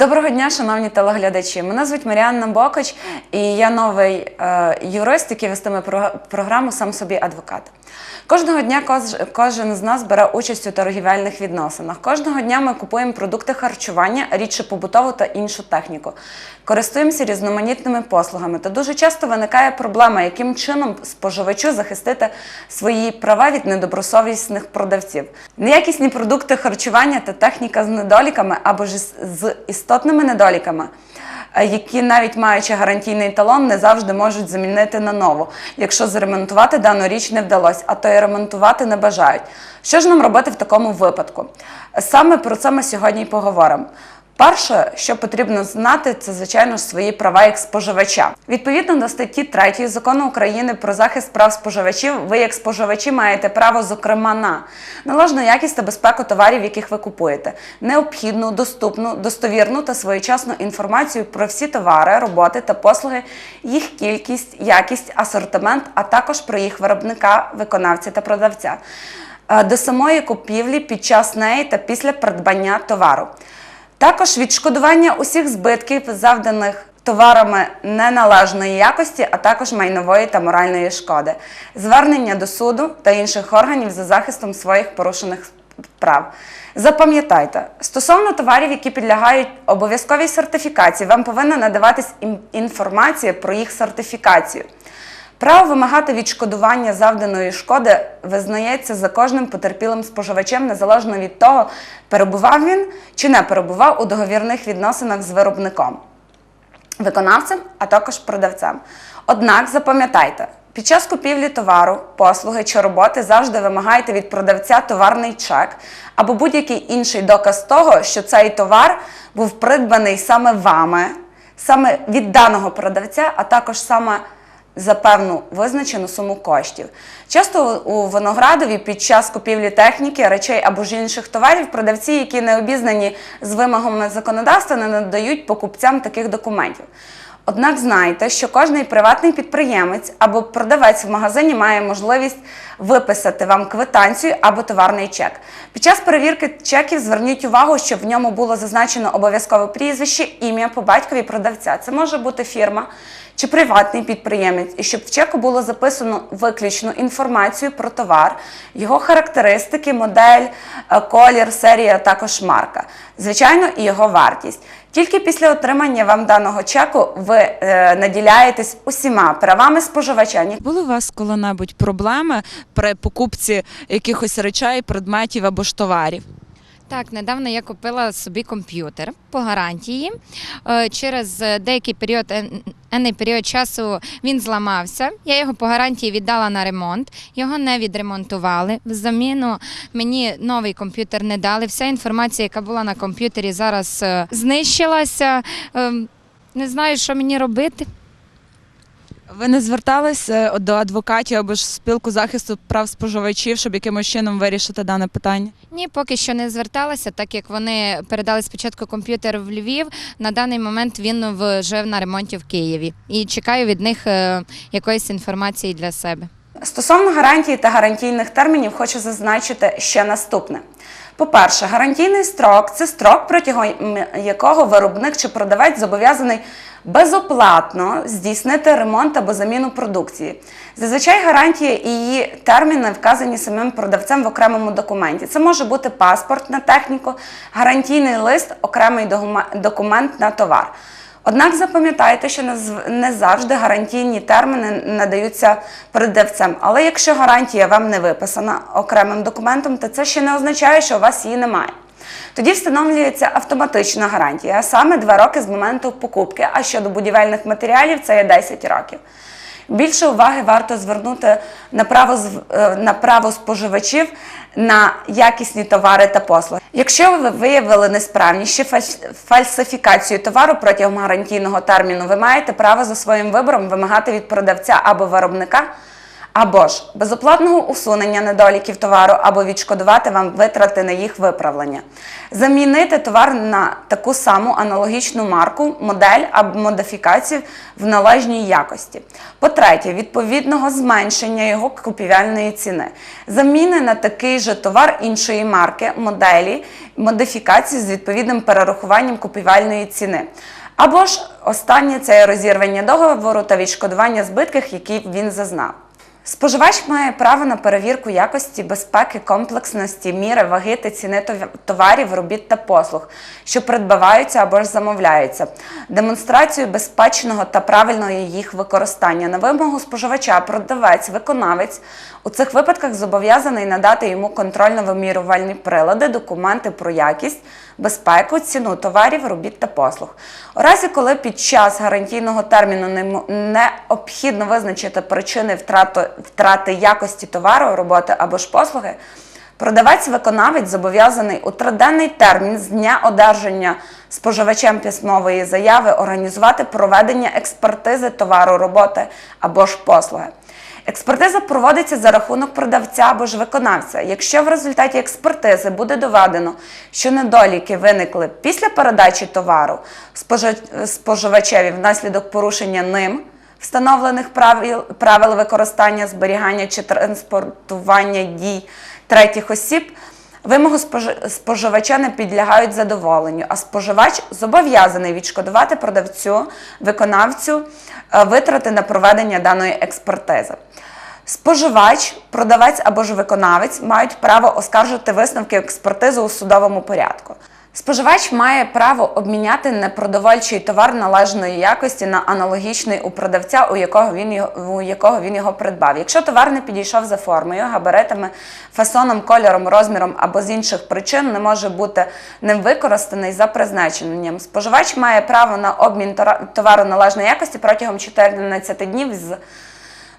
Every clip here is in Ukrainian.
Доброго дня, шановні телеглядачі. Мене звуть Маріанна Бокоч, і я новий е, юрист, який вестиме про- програму Сам собі адвокат. Кожного дня кож- кожен з нас бере участь у торгівельних відносинах. Кожного дня ми купуємо продукти харчування, рідше побутову та іншу техніку. Користуємося різноманітними послугами. Та дуже часто виникає проблема, яким чином споживачу захистити свої права від недобросовісних продавців. Неякісні продукти харчування та техніка з недоліками або ж з- з істотними недоліками. е, Які навіть маючи гарантійний талон, не завжди можуть замінити на нову, якщо зремонтувати дану річ не вдалося, а то й ремонтувати не бажають. Що ж нам робити в такому випадку? Саме про це ми сьогодні й поговоримо. Перше, що потрібно знати, це звичайно свої права як споживача. Відповідно до статті 3 закону України про захист прав споживачів, ви як споживачі маєте право, зокрема, на належну якість та безпеку товарів, яких ви купуєте, необхідну, доступну, достовірну та своєчасну інформацію про всі товари, роботи та послуги, їх кількість, якість, асортимент, а також про їх виробника, виконавця та продавця. Е, До самої купівлі під час неї та після придбання товару. Також відшкодування усіх збитків, завданих товарами неналежної якості, а також майнової та моральної шкоди, звернення до суду та інших органів за захистом своїх порушених прав. Запам'ятайте, стосовно товарів, які підлягають обов'язковій сертифікації, вам повинна надаватись інформація про їх сертифікацію. Право вимагати відшкодування завданої шкоди визнається за кожним потерпілим споживачем незалежно від того, перебував він чи не перебував у договірних відносинах з виробником, виконавцем, а також продавцем. Однак запам'ятайте, під час купівлі товару, послуги чи роботи завжди вимагайте від продавця товарний чек або будь-який інший доказ того, що цей товар був придбаний саме вами, саме від даного продавця, а також саме за певну визначену суму коштів. Часто у виноградові під час купівлі техніки, речей або ж інших товарів продавці, які не обізнані з вимогами законодавства, не надають покупцям таких документів. Однак знайте, що кожний приватний підприємець або продавець в магазині має можливість виписати вам квитанцію або товарний чек. Під час перевірки чеків зверніть увагу, щоб в ньому було зазначено обов'язкове прізвище, ім'я по батькові продавця. Це може бути фірма чи приватний підприємець, і щоб в чеку було записано виключно інформацію про товар, його характеристики, модель, е, колір, серія, також марка. Звичайно, і його вартість. Тільки після отримання вам даного чеку ви е, наділяєтесь усіма правами споживача. Були у вас коли-небудь проблеми при покупці якихось речей, предметів або ж товарів? Так, недавно я купила собі комп'ютер по гарантії. Е, Через е, деякий період, енний період часу він зламався. Я його по гарантії віддала на ремонт. Його не відремонтували. В заміну мені новий комп'ютер не дали. Вся інформація, яка була на комп'ютері, зараз е, знищилася. Ем, Не знаю, що мені робити. Ви не звертались е, до адвокатів або ж спілку захисту прав споживачів, щоб якимось чином вирішити дане питання? Ні, поки що не зверталася, так як вони передали спочатку комп'ютер в Львів. На даний момент він вже на ремонті в Києві. І чекаю від них е, якоїсь інформації для себе. Стосовно гарантії та гарантійних термінів, хочу зазначити ще наступне. По-перше, гарантійний строк це строк, протягом якого виробник чи продавець зобов'язаний безоплатно здійснити ремонт або заміну продукції. Зазвичай гарантія і її терміни вказані самим продавцем в окремому документі. Це може бути паспорт на техніку, гарантійний лист, окремий документ на товар. Однак запам'ятайте, що не завжди гарантійні терміни надаються продавцем. Але якщо гарантія вам не виписана окремим документом, то це ще не означає, що у вас її немає. Тоді встановлюється автоматична гарантія, саме 2 роки з моменту покупки, а щодо будівельних матеріалів це є 10 років. Більше уваги варто звернути на право, е, на право споживачів на якісні товари та послуги. Якщо ви виявили несправність чи фальс- фальсифікацію товару протягом гарантійного терміну, ви маєте право за своїм вибором вимагати від продавця або виробника або ж безоплатного усунення недоліків товару або відшкодувати вам витрати на їх виправлення, замінити товар на таку саму аналогічну марку, модель або модифікацію в належній якості. По-третє, відповідного зменшення його купівельної ціни, заміни на такий же товар іншої марки, моделі, модифікації з відповідним перерахуванням купівельної ціни. Або ж останнє це розірвання договору та відшкодування збитків, які він зазнав. Споживач має право на перевірку якості, безпеки, комплексності, міри, ваги та ціни товарів, робіт та послуг, що придбаваються або ж замовляються, демонстрацію безпечного та правильного їх використання. На вимогу споживача продавець, виконавець у цих випадках зобов'язаний надати йому контрольно-вимірювальні прилади, документи про якість, безпеку, ціну товарів, робіт та послуг. У разі, коли під час гарантійного терміну необхідно визначити причини втрати, втрати якості товару, роботи або ж послуги, продавець-виконавець зобов'язаний у триденний термін з дня одержання споживачем письмової заяви організувати проведення експертизи товару, роботи або ж послуги. Експертиза проводиться за рахунок продавця або ж виконавця. Якщо в результаті експертизи буде доведено, що недоліки виникли після передачі товару споживачеві внаслідок порушення ним встановлених правил, правил використання, зберігання чи транспортування дій третіх осіб, Вимоги споживача не підлягають задоволенню, а споживач зобов'язаний відшкодувати продавцю, виконавцю е, витрати на проведення даної експертизи. Споживач, продавець або ж виконавець мають право оскаржити висновки експертизи у судовому порядку. Споживач має право обміняти непродовольчий товар належної якості на аналогічний у продавця, у якого він його, у якого він його придбав. Якщо товар не підійшов за формою, габаритами, фасоном, кольором, розміром або з інших причин не може бути ним використаний за призначенням. Споживач має право на обмін товару належної якості протягом 14 днів з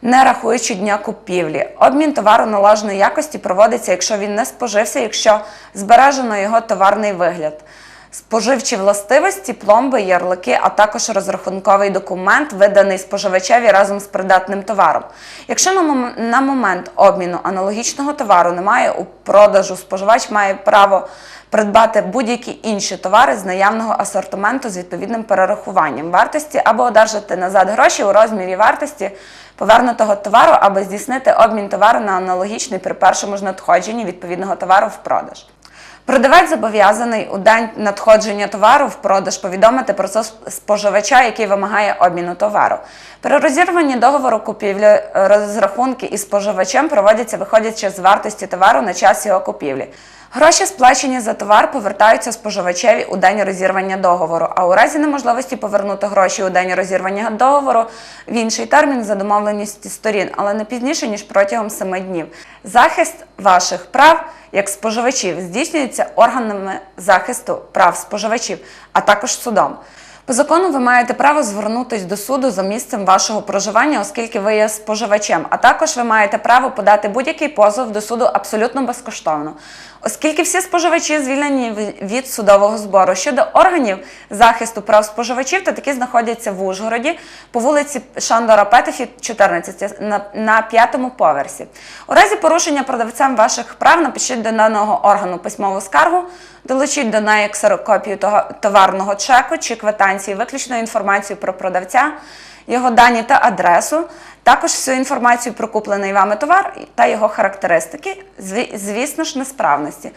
не рахуючи дня купівлі. Обмін товару належної якості проводиться, якщо він не спожився, якщо збережено його товарний вигляд. Споживчі властивості, пломби, ярлики, а також розрахунковий документ, виданий споживачеві разом з придатним товаром. Якщо на, момент обміну аналогічного товару немає у продажу, споживач має право придбати будь-які інші товари з наявного асортименту з відповідним перерахуванням вартості або одержати назад гроші у розмірі вартості повернутого товару або здійснити обмін товару на аналогічний при першому ж надходженні відповідного товару в продаж. Продавець зобов'язаний у день надходження товару в продаж повідомити про це споживача, який вимагає обміну товару. При розірванні договору купівлі розрахунки із споживачем проводяться виходячи з вартості товару на час його купівлі. Гроші, сплачені за товар, повертаються споживачеві у день розірвання договору, а у разі неможливості повернути гроші у день розірвання договору в інший термін за домовленістю сторін, але не пізніше ніж протягом 7 днів. Захист ваших прав як споживачів здійснюється органами захисту прав споживачів, а також судом. По закону ви маєте право звернутися до суду за місцем вашого проживання, оскільки ви є споживачем. А також ви маєте право подати будь-який позов до суду абсолютно безкоштовно, оскільки всі споживачі звільнені від судового збору. Щодо органів захисту прав споживачів, то такі знаходяться в Ужгороді по вулиці Шандора Петефі, 14 на, на п'ятому поверсі. У разі порушення продавцем ваших прав напишіть до даного органу письмову скаргу, долучіть до неї ксерокопію товарного чеку чи квитанції, виключно інформацію про продавця, його дані та адресу, також всю інформацію про куплений вами товар та його характеристики, звісно ж, несправності,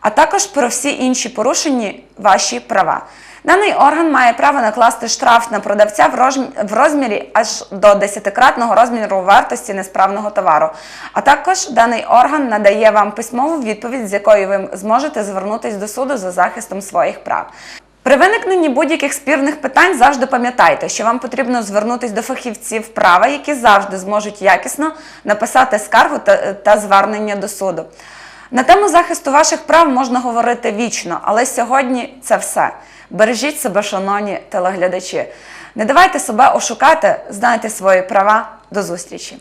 а також про всі інші порушені ваші права. Даний орган має право накласти штраф на продавця в розм- в розмірі аж до 10-кратного розміру вартості несправного товару. А також даний орган надає вам письмову відповідь, з якою ви зможете звернутися до суду за захистом своїх прав. При виникненні будь-яких спірних питань завжди пам'ятайте, що вам потрібно звернутися до фахівців права, які завжди зможуть якісно написати скаргу та, та звернення до суду. На тему захисту ваших прав можна говорити вічно, але сьогодні це все. Бережіть себе, шановні телеглядачі. Не давайте себе ошукати, знайте свої права. До зустрічі!